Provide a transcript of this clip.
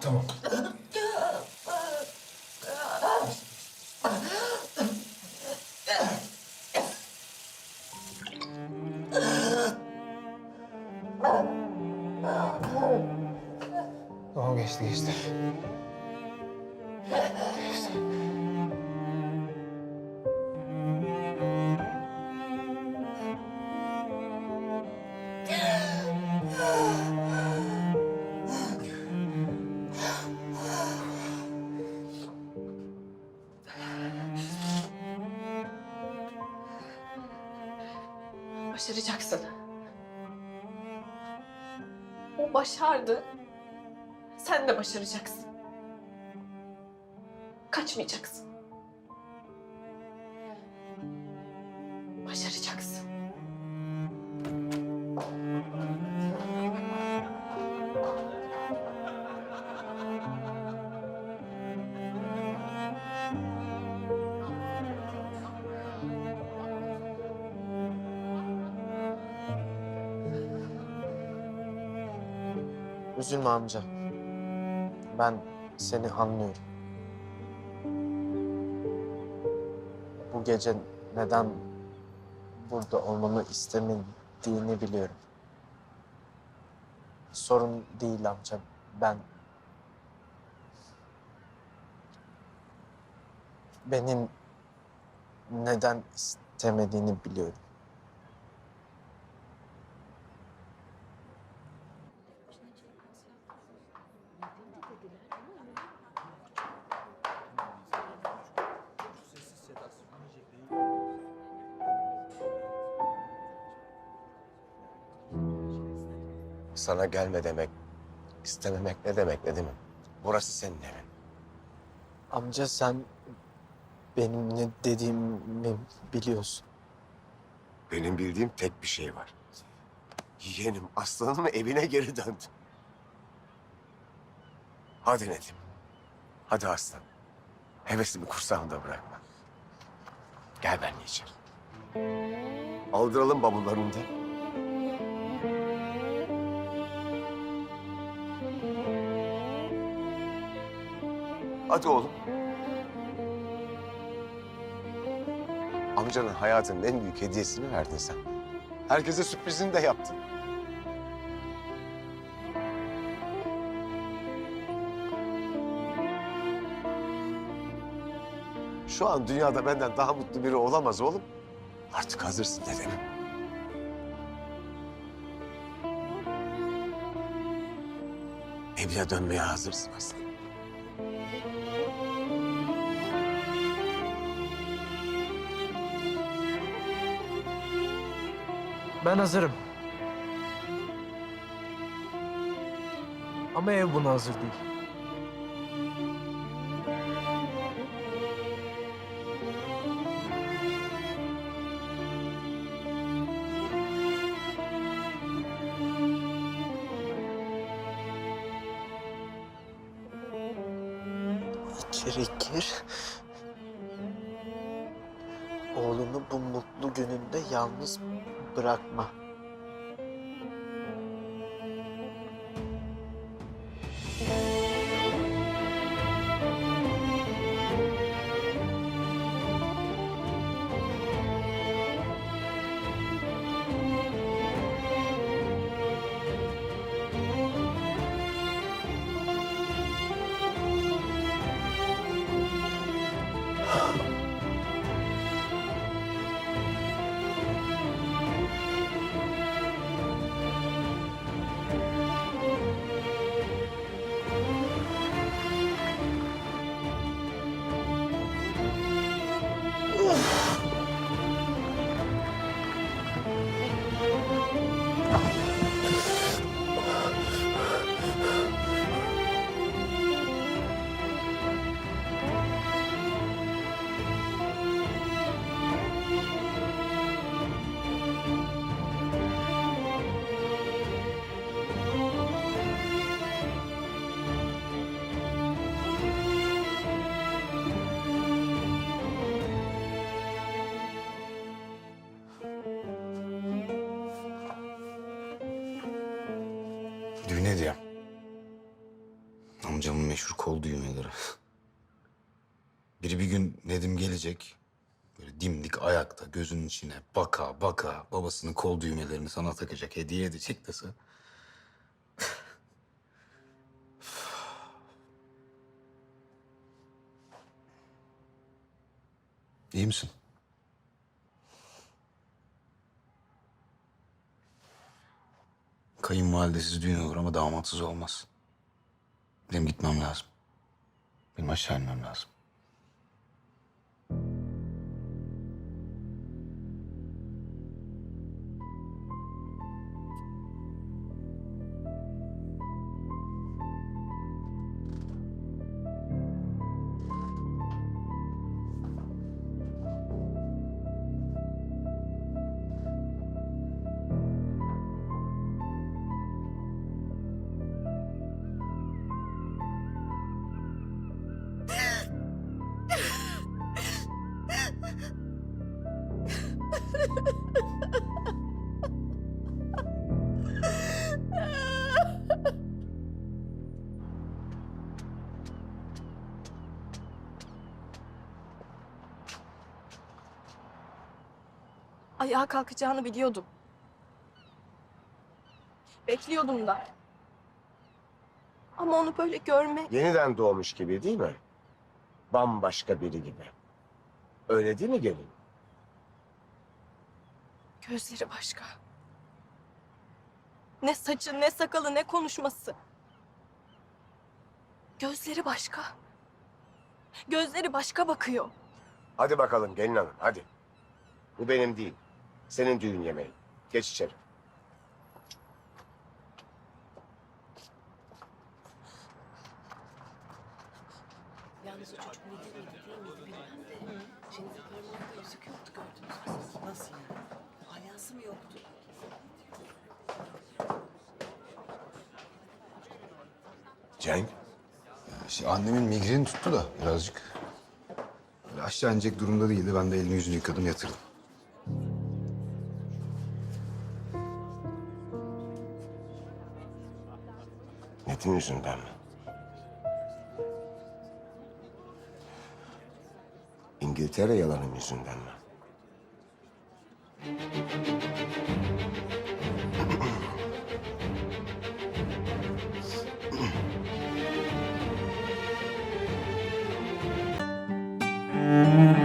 Tamam. Tamam geçti geçti. Başaracaksın. O başardı. Sen de başaracaksın. Kaçmayacaksın. Üzülme amca. Ben seni anlıyorum. Bu gece neden burada olmamı istemediğini biliyorum. Sorun değil amca. Ben benim neden istemediğini biliyorum. Sana gelme demek, istememek ne demek ne değil mi? Burası senin evin. Amca sen benim ne dediğimi biliyorsun. Benim bildiğim tek bir şey var. Yeğenim aslanım evine geri döndü. Hadi Nedim. Hadi aslan. Hevesimi kursağımda bırakma. Gel benimle içeri. Aldıralım bavullarını da. Hadi oğlum. Amcanın hayatının en büyük hediyesini verdin sen. Herkese sürprizini de yaptın. Şu an dünyada benden daha mutlu biri olamaz oğlum. Artık hazırsın dedem. Evine dönmeye hazırsın aslanım. Ben hazırım. Ama ev buna hazır değil. İçeri gir. Oğlunu bu mutlu gününde yalnız bırakma. Diyorum. Amcamın meşhur kol düğmeleri. Biri bir gün Nedim gelecek. Böyle dimdik ayakta gözünün içine baka baka babasının kol düğmelerini sana takacak, hediye edecek dese. İyi misin? Kayınvalidesiz düğün olur ama damatsız olmaz. Benim gitmem lazım. Benim aşağı inmem lazım. Ayağa kalkacağını biliyordum. Bekliyordum da. Ama onu böyle görmek... Yeniden doğmuş gibi değil mi? Bambaşka biri gibi. Öyle değil mi gelin? Gözleri başka. Ne saçı, ne sakalı, ne konuşması. Gözleri başka. Gözleri başka bakıyor. Hadi bakalım gelin hanım hadi. Bu benim değil. Senin düğün yemeğin. Geç içeri. Yalnız o çocuk nedir miydi değil miydi bilmem de. Jennifer parmağında yüzük yoktu gördünüz mü? Nasıl yani? Mı yoktu? Cenk. İşte annemin migreni tuttu da birazcık. Böyle aşağı inecek durumda değildi. Ben de elini yüzünü yıkadım yatırdım. Nedim yüzünden mi? İngiltere yalanım yüzünden mi? Mm-hmm.